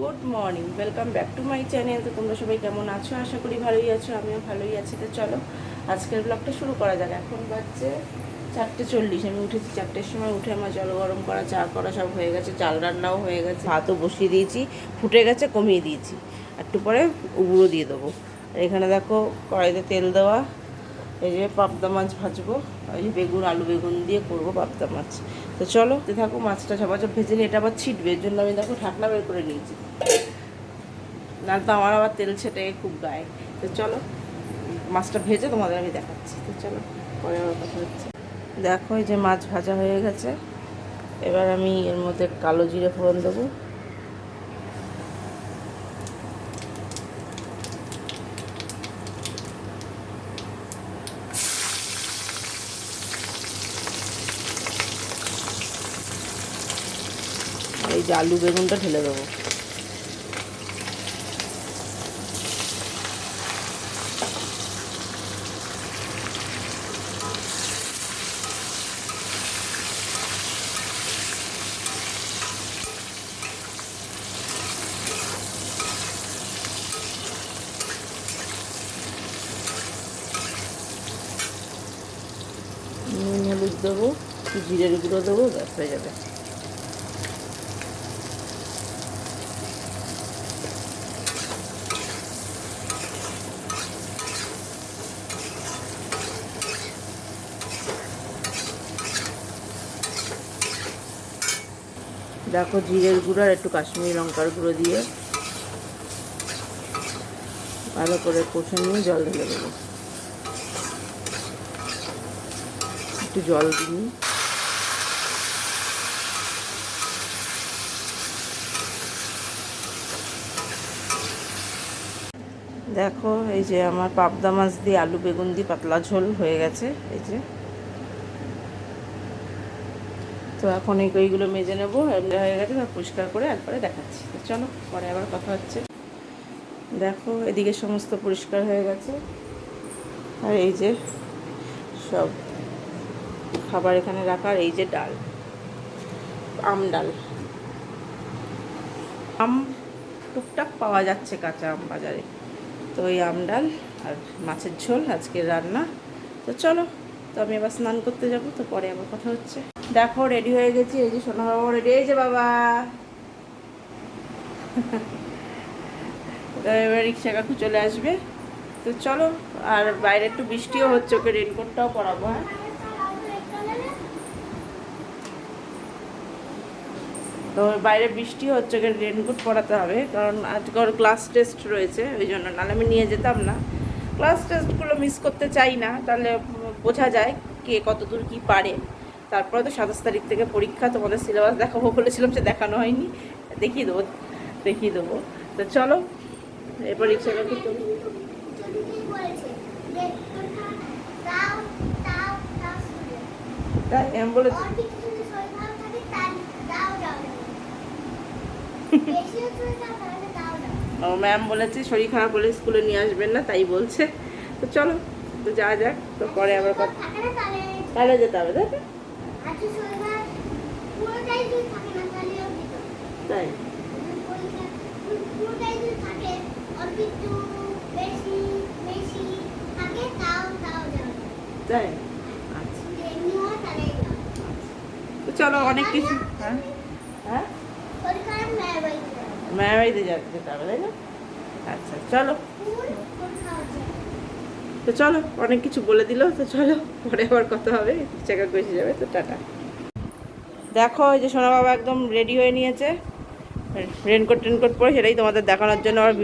Good morning welcome back to my channel তো তোমরা সবাই কেমন আছো? আশা করি ভালোই আছো, আমিও ভালোই আছি। তো চলো, আজকের ব্লগটা শুরু করা যাক। এখন বাজছে চারটে চল্লিশ। আমি উঠেছি চারটের সময়, উঠে আমার জল গরম করা, চা করা সব হয়ে গেছে, চাল রান্নাও হয়ে গেছে। ভাতও বসিয়ে দিয়েছি, ফুটে গেছে, কমিয়ে দিয়েছি। একটু পরে উগুড়ো দিয়ে দেবো। এখানে দেখো কড়াইতে তেল দেওয়া, এই যে পাবদা মাছ ভাজবো। এই যে বেগুন, আলু বেগুন দিয়ে করব পাবদা মাছ। তো চলো থাকো, মাছটা সবাই ভেজে নিয়ে, এটা আবার ছিটবে, এর জন্য আমি দেখো ঢাকনা বের করে নিয়েছি। না তো আমার আবার তেল ছেটে খুব গায়ে। তো চলো, মাছটা ভেজে তোমাদের আমি দেখাচ্ছি। তো চলো, পরে আবার কথা হচ্ছে। দেখো, এই যে মাছ ভাজা হয়ে গেছে। এবার আমি এর মধ্যে কালো জিরে ফোড়ন দেবো। যে আলু বেগুনটা ঢেলে দেবো। নুন হলুদ দেবো জিরের গুঁড়ো দেবো হয়ে যাবে। দেখো জিরের গুঁড়ো আর একটু কাশ্মীরি লঙ্কার গুঁড়ো দিয়ে ভালো করে কষে নিয়ে জল ঢেলে দেবো। একটু জল দিই। দেখো, এই যে আমার পাবদা মাছ দিয়ে আলু বেগুন দিয়ে পাতলা ঝোল হয়ে গেছে, এই যে। তো এখন এই এইগুলো মেজে নেব হয়ে গেছে পরিষ্কার করে একবারে দেখাচ্ছি। চলো, পরে আবার কথা হচ্ছে। দেখো, এদিকে সমস্ত পরিষ্কার হয়ে গেছে। আর এই যে সব খাবার এখানে রাখার এই যে ডাল, আম ডাল। আম টুকটাক পাওয়া যাচ্ছে কাঁচা আম বাজারে। তো ওই আম ডাল আর মাছের ঝোল, আজকের রান্না। তো চলো, তো আমি এবার স্নান করতে যাব, তো পরে আবার কথা হচ্ছে। দেখো রেডি হয়ে গেছি। এই যে সোনা বাবা রেডি হয়েছে বাবা। এবার রিক্সা কাকু চলে আসবে। তো চলো, আর বাইরে একটু বৃষ্টিও হচ্ছে, ওকে রেনকোটটাও পরাবো হ্যাঁ? তো বাইরে বৃষ্টি হচ্ছে, ওকে রেনকোট পরাতে হবে, কারণ আজকে ওর ক্লাস টেস্ট রয়েছে, ওই জন্য। নাহলে আমি নিয়ে যেতাম না। ক্লাস টেস্টগুলো মিস করতে চাই না, তাহলে বোঝা যায় কে কতদূর কি পারে। তারপরে তো সাতাশ তারিখ থেকে পরীক্ষা তোমাদের সিলেবাস দেখাবো বলেছিলাম সে দেখানো হয়নি। দেখিয়ে দেবো দেখিয়ে দেবো। তো চলো এরপর রিক্সা কাকু চলো তাই আমি বলেছি ও ম্যাম বলেছে শরীর খারাপ হলে স্কুলে নিয়ে আসবেন না তাই বলছে। তো চলো তো যা যাক তো পরে আবার কথা তাহলে যেতে হবে তাই? তাই? তাই? আচ্ছা তো চলো অনেক কিছু হ্যাঁ? হ্যাঁ? মায়ের বাড়িতে যেতে হবে তাই না? আচ্ছা চলো। তো চলো, অনেক কিছু বলে দিল, তো চলো, পরে আবার কথা হবে, চেক আউট এসে যাবে, তো টাটা। দেখো, এই যে সোনা বাবা একদম রেডি হয়ে নিয়েছে। রেনকোট টেনকোট পরে সেটাই তোমাদের দেখানোর জন্য আবার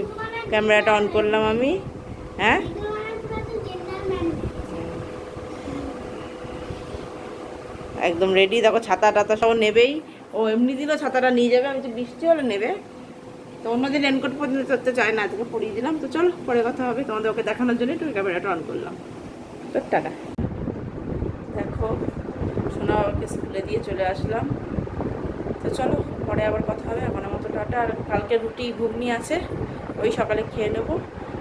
ক্যামেরাটা অন করলাম আমি। হ্যাঁ? একদম রেডি দেখো ছাতা টাতা সব নেবেই। ও, এমনি দিলেও ছাতাটা নিয়ে যাবে, আমি তো বৃষ্টি হলে নেবে। তো অন্যদিন রেনকোট পর্যন্ত করতে চায় না তোকে পরিয়ে দিলাম। তো চলো পরে কথা হবে। তোমাদের ওকে দেখানোর জন্য একটু ক্যামেরাটা অন করলাম। তো টাটা। দেখো সোনা বাবাকে স্কুলে দিয়ে চলে আসলাম। তো চলো পরে আবার কথা হবে। এখনের মতো টাটা। আর কালকে রুটি ঘুগনি আছে ওই সকালে খেয়ে নেব।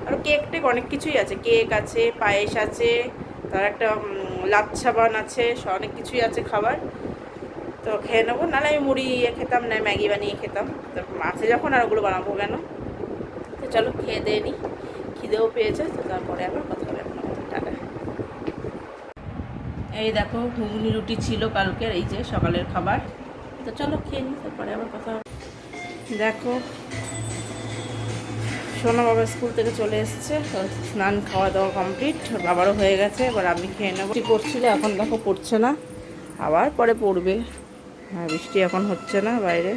আর কেক টেক অনেক কিছুই আছে। কেক আছে পায়েস আছে তার একটা উম, লাচ্ছা বান আছে অনেক কিছুই আছে খাবার। তো খেয়ে নেব, নাহলে আমি মুড়ি ইয়ে খেতাম, না ম্যাগি বানিয়ে খেতাম। তো মাছে যখন আর ওগুলো বানাবো কেন? তো চলো খেয়ে দিয়ে নিই খিদেও পেয়েছে, তো তারপরে আবার কথা হবে টাটা। এই দেখো, ঘুগনি রুটি ছিল কালকের, এই যে সকালের খাবার। তো চলো খেয়ে নিই তারপরে আবার কথা দেখো, সোনা বাবা স্কুল থেকে চলে এসেছে স্নান খাওয়া দাওয়া কমপ্লিট বাবারও হয়ে গেছে, এবার আমি খেয়ে নেব। পড়ছিল, এখন দেখো পড়ছে না, আবার পরে পড়বে। হ্যাঁ বৃষ্টি এখন হচ্ছে না বাইরে।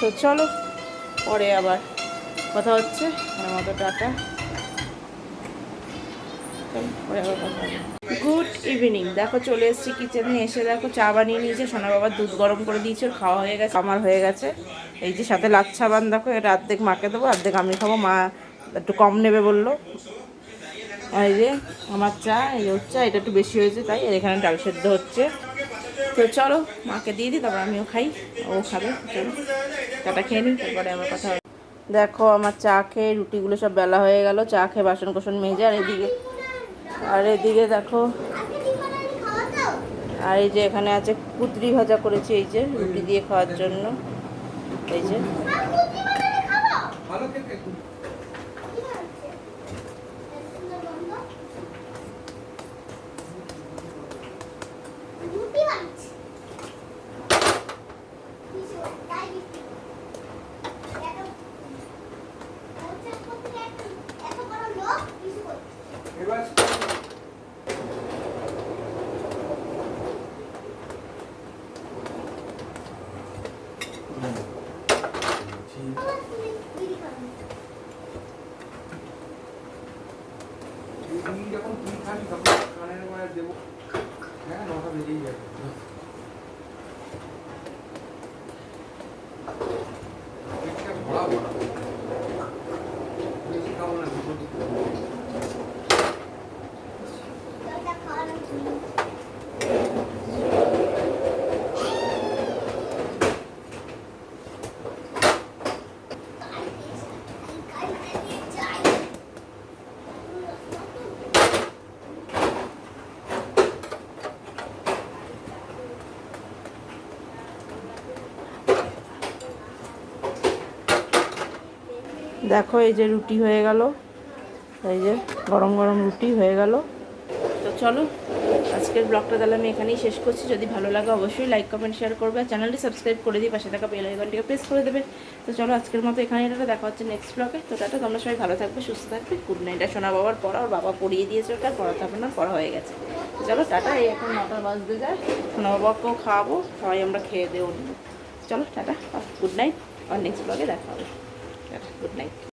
তো চলো, পরে আবার কথা হচ্ছে। আমার মতো টাটা। গুড ইভিনিং দেখো, চলে এসেছি কিচেনে এসে দেখো, চা বানিয়ে নিয়েছে। সোনা বাবার দুধ গরম করে দিয়েছে। খাওয়া হয়ে গেছে আমার হয়ে গেছে। এই যে সাথে লাচ্ছা বান, দেখো, এটা অর্ধেক মাকে দেবো, অর্ধেক আমি খাব। মা একটু কম নেবে বলল। এই যে আমার চা, এই চা, এটা একটু বেশি হয়েছে, তাই এখানে ডাল সেদ্ধ হচ্ছে। তো চলো মাকে দিয়ে দিই, তারপর আমিও খাই, ও খাবে, চলো। চাটা খেয়ে নিই, তারপরে আমার কথা হবে। দেখো আমার চা খেয়ে রুটিগুলো সব বেলা হয়ে গেল, চা খেয়ে বাসন কোসন মেজে, আর এদিকে আর এদিকে দেখো আর এই যে এখানে আছে কুতরি ভাজা করেছি, এই যে রুটি দিয়ে খাওয়ার জন্য। এই যে তুই যখন তুই খাবি তখন কানের মায়ের দেবো। হ্যাঁ নটা বেজেই যাবে পেটটা ভরা ভরা। না, দুটো দিতে দেখো এই যে রুটি হয়ে গেল। এই যে গরম গরম রুটি হয়ে গেল। তো চলো, আজকের ব্লগটা তাহলে আমি এখানেই শেষ করছি। যদি ভালো লাগে অবশ্যই লাইক কমেন্ট শেয়ার করবে। আর চ্যানেলটি সাবস্ক্রাইব করে দিই, পাশে থাকা বেল আইকনটিকে প্রেস করে দেবে। তো চলো, আজকের মতো এখানেই টাটা। দেখা হচ্ছে নেক্সট ব্লগে তো টাটা, তোমরা সবাই ভালো থাকবে, সুস্থ থাকবে। গুড নাইট আর সোনা বাবার পড়া, ওর বাবা পড়িয়ে দিয়েছে ওটা পড়াতে হবে না, পড়া হয়ে গেছে। তো চলো, টাটা। এই এখন নটা বাজতে যায়। সোনা বাবাকেও খাওয়াবো, সবাই আমরা খেয়ে দেবো চলো, টাটা। গুড নাইট আর নেক্সট ব্লগে দেখা হবে। Tata good night